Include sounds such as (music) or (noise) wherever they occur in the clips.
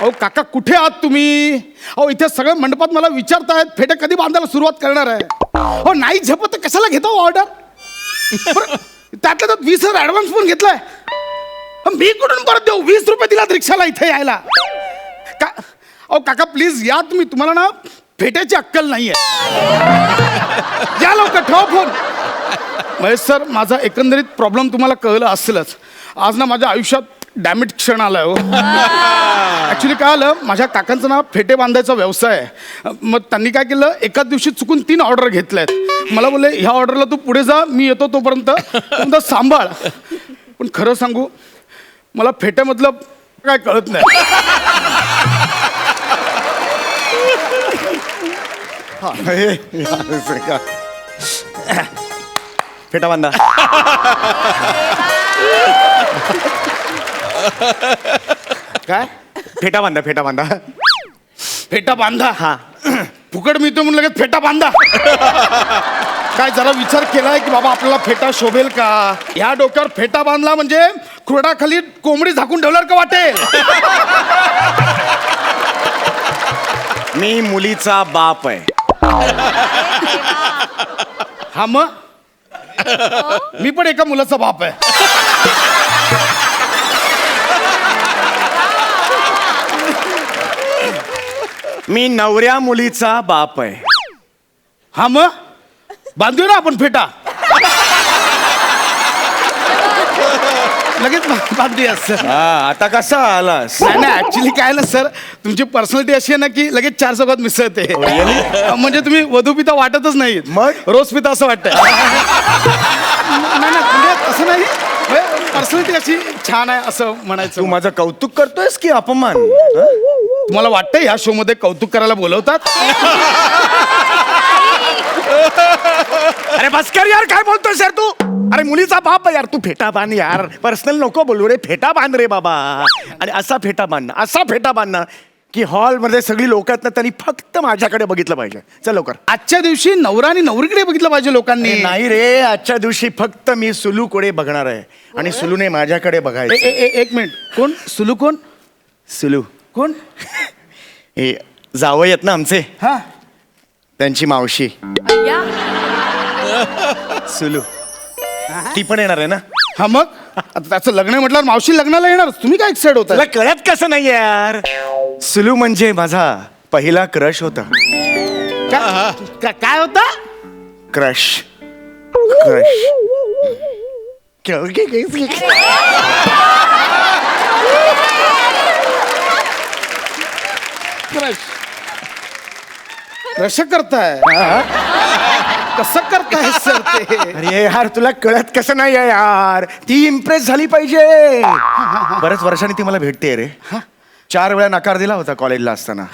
अहो काका कुठे आहात तुम्ही? अहो इथे सगळे मंडपात मला विचारतायत फेटे कधी बांधायला सुरुवात करणार आहे? हो नाही झेपत तर कशाला घेतो ऑर्डर त्यातल्या त्यात वीस हजार ऍडव्हान्स पण घेतलाय. मी कुठून परत देऊ? वीस रुपये दिलात रिक्षाला इथे यायला. का अहो काका प्लीज या तुम्ही. तुम्हाला ना फेट्याची अक्कल नाहीये. या लवकर ठेवा फोन. महेश सर माझा एकंदरीत प्रॉब्लेम तुम्हाला कळलं असेलच. आज ना माझ्या आयुष्यात डॅमेज क्षण आलाय हो. ॲक्च्युली काय आलं माझ्या काकांचं ना फेटे बांधायचा व्यवसाय आहे. मग त्यांनी काय केलं एकाच दिवशी चुकून तीन ऑर्डर घेतल्यात. मला बोलले ह्या ऑर्डरला तू पुढे जा मी येतो तोपर्यंत. तुमचा सांभाळ. पण खरं सांगू मला फेट्यामधलं काय कळत नाही. फेटा बांधा. (laughs) (laughs) काय? फेटा बांधा फेटा बांधा. फेटा बांधा? हा. फुकट मिळतो म्हणून लगेच फेटा बांधा. काय जरा विचार केलाय की बाबा आपल्याला फेटा शोभेल का? ह्या डोक्यावर फेटा बांधला म्हणजे खुरडाखाली कोंबडी झाकून ठेवल्यावर का वाटेल? मी मुलीचा बाप आहे. हा मग? मी पण एका मुलाचा बाप आहे. मी नवऱ्या मुलीचा बाप आहे. हा मग? बांधूया ना आपण फेटा. लगेच बा- बांधूया सर. हा आता कसा आलास? नाही नाही ऍक्च्युली काय ना सर? तुमची पर्सनॅलिटी अशी आहे ना की लगेच चार चौकात मिसळते. म्हणजे तुम्ही वधू पिता वाटतच नाही मग? रोज पिता असं वाटतंय. नाही नाही म्हणजे असं नाही. पर्सनॅलिटी अशी छान आहे असं तू म्हणायचं माझं कौतुक करतोयस की अपमान? हं? तुम्हाला वाटतं ह्या शो मध्ये कौतुक करायला बोलवतात? अरे बस कर यार काय बोलतोयस यार तू? अरे मुलीचा बाप आहे यार तू फेटा बांध यार. पर्सनल नको बोलू रे फेटा बांध रे बाबा. आणि असा फेटा बांध असा फेटा बांध ना की हॉलमध्ये सगळी लोक आहेत ना त्यांनी फक्त माझ्याकडे बघितलं पाहिजे. चल लवकर. आजच्या दिवशी नवरा आणि नवरीकडे बघितलं पाहिजे लोकांनी. ए, नाही रे आजच्या दिवशी फक्त मी सुलूकडे बघणार आहे. आणि सुलूने माझ्याकडे ए, बघायचं ए, ए, एक मिनिट. कोण? सुलू कोण? सुलू. कोण? हे जावई आहेत ना आमचे. हा. त्यांची मावशी. सुलू ती पण येणार आहे ना? हा मग? आता त्याचं लग्न आहे म्हटल्यावर मावशी लग्नाला येणार तुम्ही काय एक्साइड होता तुला कळत कसं नाही यार? सुलू म्हणजे माझा पहिला क्रश होता. का- काय होता? क्रश क्रश क्रश क्रश करताय? कसं करताय सर ते? अरे यार तुला कळत कसं नाही आहे यार? ती इम्प्रेस झाली पाहिजे. (laughs) बऱ्याच वर्षांनी ती मला भेटते रे. चार वेळा नकार दिला होता कॉलेजला असताना.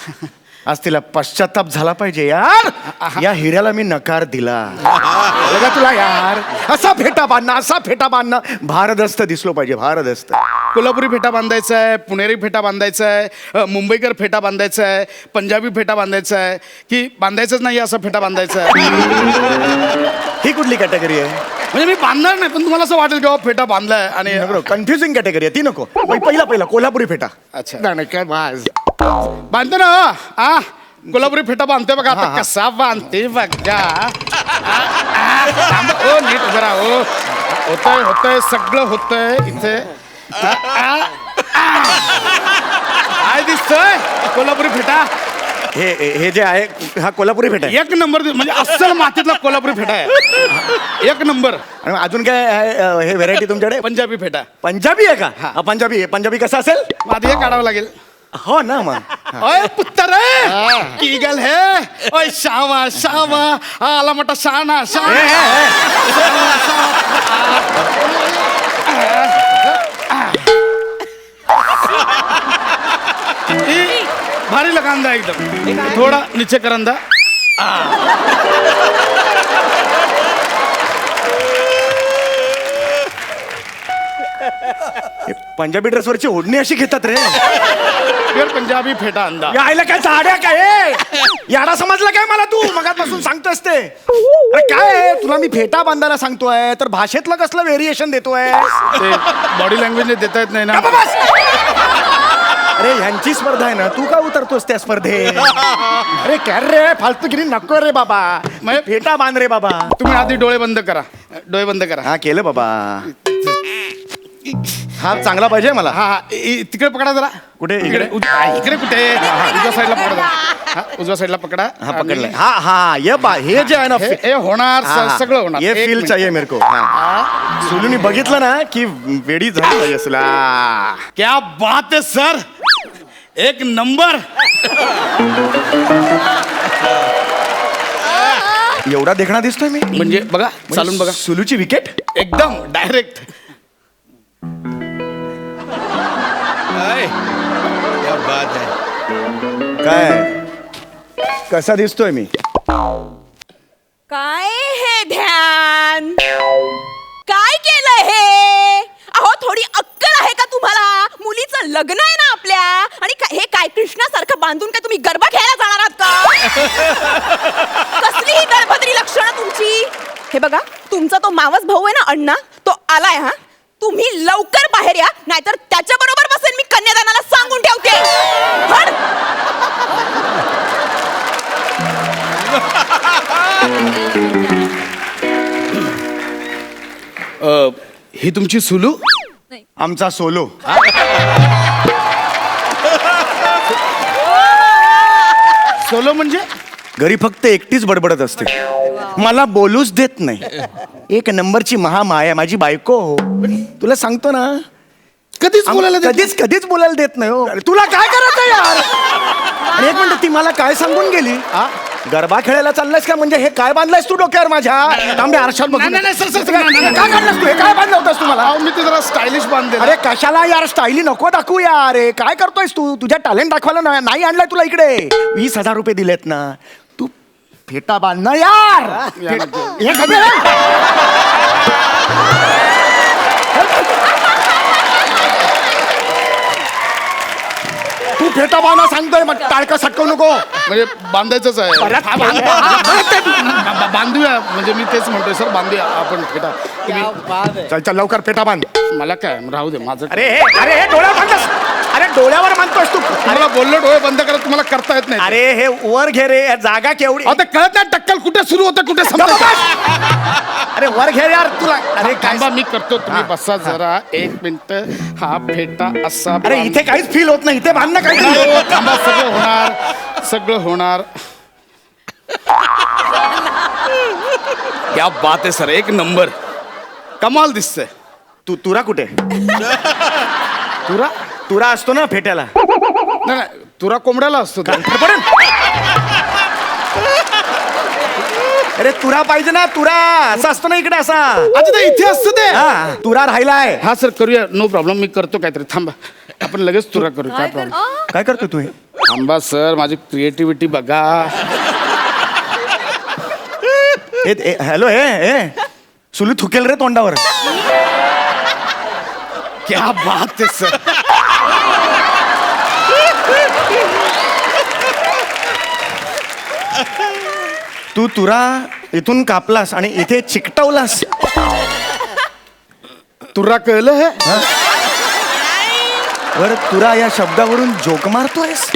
आज तिला पश्चाताप झाला पाहिजे यार! या हिऱ्याला मी नकार दिला. का तुला यार! असा फेटा बांधणं असा फेटा बांधणं. भारदस्त दिसलो पाहिजे भारदस्त. कोल्हापुरी फेटा बांधायचा आहे पुणेरी फेटा बांधायचा आहे मुंबईकर फेटा बांधायचा आहे पंजाबी फेटा बांधायचा आहे की बांधायचंच नाही असा फेटा बांधायचा आहे ही कुठली कॅटेगरी आहे? म्हणजे मी बांधणार नाही पण तुम्हाला असं वाटेल की बाबा फेटा बांधलाय आणि कन्फ्युजिंग कॅटेगरी आहे ती नको. पहि- पहिला पहिला कोल्हापुरी फेटा. अच्छा. नाही, काय बाज. बांधतो ना? आ कोल्हापुरी फेटा बांधतोय बघा. हा, आता हा. कसा बांधते बघा. आ, आ, थांब. ओ नीट राहा ओ. होतंय होतंय सगळं होतंय इथे. आ, आ, आ. काय दिसतोय? कोल्हापुरी फेटा? हे हे- हे जे आहे हा कोल्हापुरी फेटा आहे. एक नंबर दि- म्हणजे अस्सल मातीतला कोल्हापुरी फेटा आहे. एक नंबर. आणि अजून काय आहे अ, हे व्हेरायटी तुमच्याकडे? पंजाबी फेटा. पंजाबी आहे का? हा, पंजाबी आहे. पंजाबी कसं असेल? आधी हे काढावं लागेल. हो ना मग. ओय पुत्तर की गल है! ओय शामा शामा हा आला मोठा शाना शाना भारी लगांदा एकदम. थोडा नीचे करंदा हे पंजाबी ड्रेसवरची ओढणी अशी घेतात रे. प्युअर पंजाबी फेटा अंदा या आईला काय झाड्या काय हे? याडा समजला काय मला तू? मगापासून सांगतोस ते. अरे काय? तुला मी फेटा बांधायला सांगतोय तर भाषेतलं कसलं व्हेरिएशन देतोय ते बॉडी लँग्वेज देता येत नाही ना. अरे ह्यांची स्पर्धा आहे ना तू का उतरतोस त्या स्पर्धेत? अरे काय रे? फालतूगिरी नको रे बाबा. म्हणजे- फेटा बांध रे बाबा. तुम्ही आधी डोळे बंद करा. डोळे बंद करा. हा केलं बाबा. हा चांगला पाहिजे मला. हा हा. इ- तिकडे पकडा जरा. कुठे? इकडे? इकडे? उज- हा, इकडे कुठे? उजव्या साईडला पकडा जरा. हा, उजव्या साईडला पकडा. हा पकडलाय. हा हा ये बा हे जे आहे ना हे हे होणार स- सगळं होणार. ये एक फील मिनिट. चाहिए मेरे को. सुलूनी बघितलं ना की वेडी झाली पाहिजे सुला क्या बात है सर. एक नंबर. एवढा देखणा दिसतोय मी. म्हणजे बघा चालून बघा. सुलूची विकेट? एकदम डायरेक्ट. क्या बात है। काय? कसा दिसतोय मी? काय हे ध्यान? काय केलं हे? अहो थोडी अक्कल आहे का तुम्हाला? मुलीचं लग्न आहे ना आपल्या? आणि का- हे काय कृष्णासारखं बांधून काय तुम्ही गरबा खेळायला जाणार आहात का? कसली ही गळभद्री लक्षणं तुमची? हे बघा तुमचा तो मावस भाऊ आहे ना अण्णा? अ, ही तुमची सुलू? आमचा सोलो. सोलो म्हणजे? घरी फक्त एकटीच बडबडत असते. मला बोलूच देत नाही. एक नंबरची महामाया माझी बायको हो. तुला सांगतो ना कधीच बोलायला देत कधीच कधीच बोलायला देत नाही हो. तुला काय करायचं यार? आणि एक मिनिट ती मला काय सांगून गेली? हा? गरबा खेळायला चाललायस का? म्हणजे हे काय बांधलायस तू डोक्यावर माझ्या? तांबे आरशात बघून नाही, नाही, नाही, सर, सर, सर, नाही, नाही, नाही. काय काढलास तू? हे काय बांधलं होतंस तू मला अहो, मी ते जरा स्टायलिश बांधले अरे कशाला यार? स्टाईली नको दाखवू यार. हे काय करतोयस तू? तुझ्या टॅलेंट दाखवायला ना- नाही आणलाय तुला इकडे. वीस हजार रुपये दिलेत ना. तू फेटा बांध ना यार. हे सगळं- फेटा बांधा सांगतोय मग टाळका सटकवू नको. म्हणजे बांधायचंच आहे. हा, बांध- बा- बांधूया. म्हणजे मी तेच म्हणतोय सर बांधूया. आपण फेटा तुम्ही चल चल लवकर फेटा बांध. मला काय? राहू दे माझं अरे हे अरे हे डोळ्यावर अरे डोळ्यावर बांधतोस तू. तुम्हाला बोललो डोळे बंद करा तुम्हाला करता येत नाही. अरे हे वर घे रे या जागा केवढी. अहो, ते कळत नाही टक्कल कुठे सुरू होतं कुठे संपतं. अरे वर घे रे यार तुला. अरे काय थांबा मी करतो तुम्ही हा, बसा जरा. एक मिनिट. हा फेटा असा अरे इथे काहीच फील होत नाही इथे बांधणं बांध- काही हो, थांबा सगळं होणार सगळं होणार. क्या बात आहे सर एक नंबर. कमाल दिसतंय. तू तुरा कुठे? तुरा? तुरा असतो ना फेट्याला. नाही नाही तुरा कोंबड्याला असतो तो. पडेल. अरे तुरा पाहिजे ना तुरा. असा असतो ना इकडे असा. अच्छा ते इथे असतं ते. हा तुरा राहिलाय. हा सर करूया. नो प्रॉब्लेम मी करतो काहीतरी. थांबा. आपण लगेच तुरा करू काय प्रॉब्लेम काय करतो तू हे? थांबा सर माझी क्रिएटिव्हिटी बघा. हॅलो हे हे सुलू थुकेल रे तोंडावर. क्या बात आहे सर. तू तुरा इथून कापलास आणि इथे चिकटवलास. तुरा कळलं हे? बर तुरा या शब्दावरून जोक मारतोयस?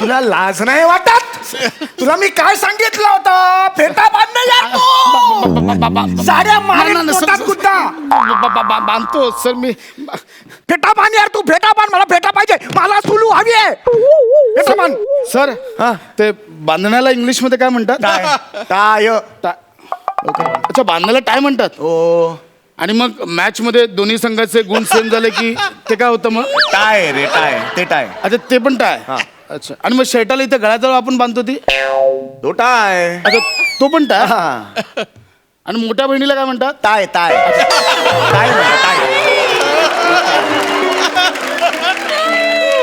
तुला लाज नाही वाटत? तुला मी काय सांगितलं होतं? फेटा बांधणं यार तू! साड्या पोटात बांधतो सर मी फेटा बांध यार तू फेटा बांध मला फेटा पाहिजे. मला सुलू हवी आहे. फेटा बांध सर हा. ते बांधण्याला इंग्लिशमध्ये काय म्हणतात? टाय. टाय. टा- अच्छा बांधण्याला टाय म्हणतात? ओ आणि मग मॅच मध्ये दोन्ही संघाचे गुण सेम झाले की ते काय होतं मग? टाय रे टाय. ते टाय. अच्छा ते पण टाय. हा. अच्छा. आणि मग शर्टाला इथे गळ्याजवळ आपण बांधतो ती? तो टाय. अच्छा तो पण टाय? हा. आणि मोठ्या बहिणीला काय म्हणतात? टाय टाय. टाय म्हणा, टाय.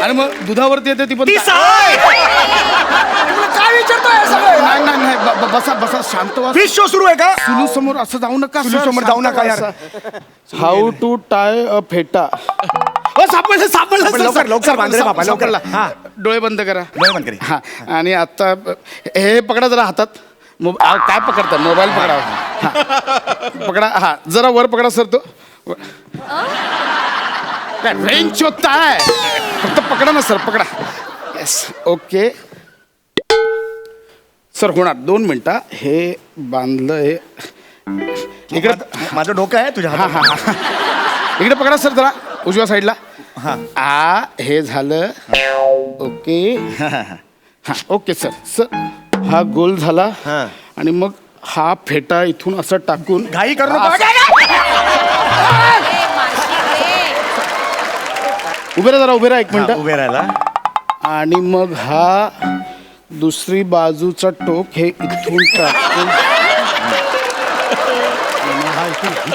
आणि मग दुधावरती येते ती पण ती. साय! काय विचारतोय सगळं? नाही नाही नाही ब- ब- बसा बसा शांत व्हा फिश शो सुरू आहे का? सुलू समोर असं जाऊ नका सुलू समोर जाऊ नका यार. हाऊ टू टाय अ फेटा ओ सापडलं सापडलं सर, लवकर, सर, लवकर सापडलं, बांध रे बाबा, लवकर. सापडलं. हा. डोळे बंद करा. डोळे बंद करी. हा. आणि आता हे पकडा जरा हातात. मोब- आ, काय पकडता? मोबाईल पकडा. हा. पकडा हा. जरा वर पकडा सर तो. काय रेंज शोधताय फक्त पकडा ना सर पकडा. येस ओके सर होणार. दोन मिनटं हे. बांधलं हे. इकडे माझं डोकं आहे तुझ्या हा हा हा. इकडे पकडा सर जरा. उजव्या साईडला हा. आ हे झालं. ओके हा ओके सर सर हा गोल झाला. हा. आणि मग हा फेटा इथून असं टाकून घाई करू हा, नका उभे राहा जरा उभे राहा एक मिनिट. उभे राहिला आणि मग हा दुसरी बाजूचा टोक हे इथून टाकून. आणि हा इथून-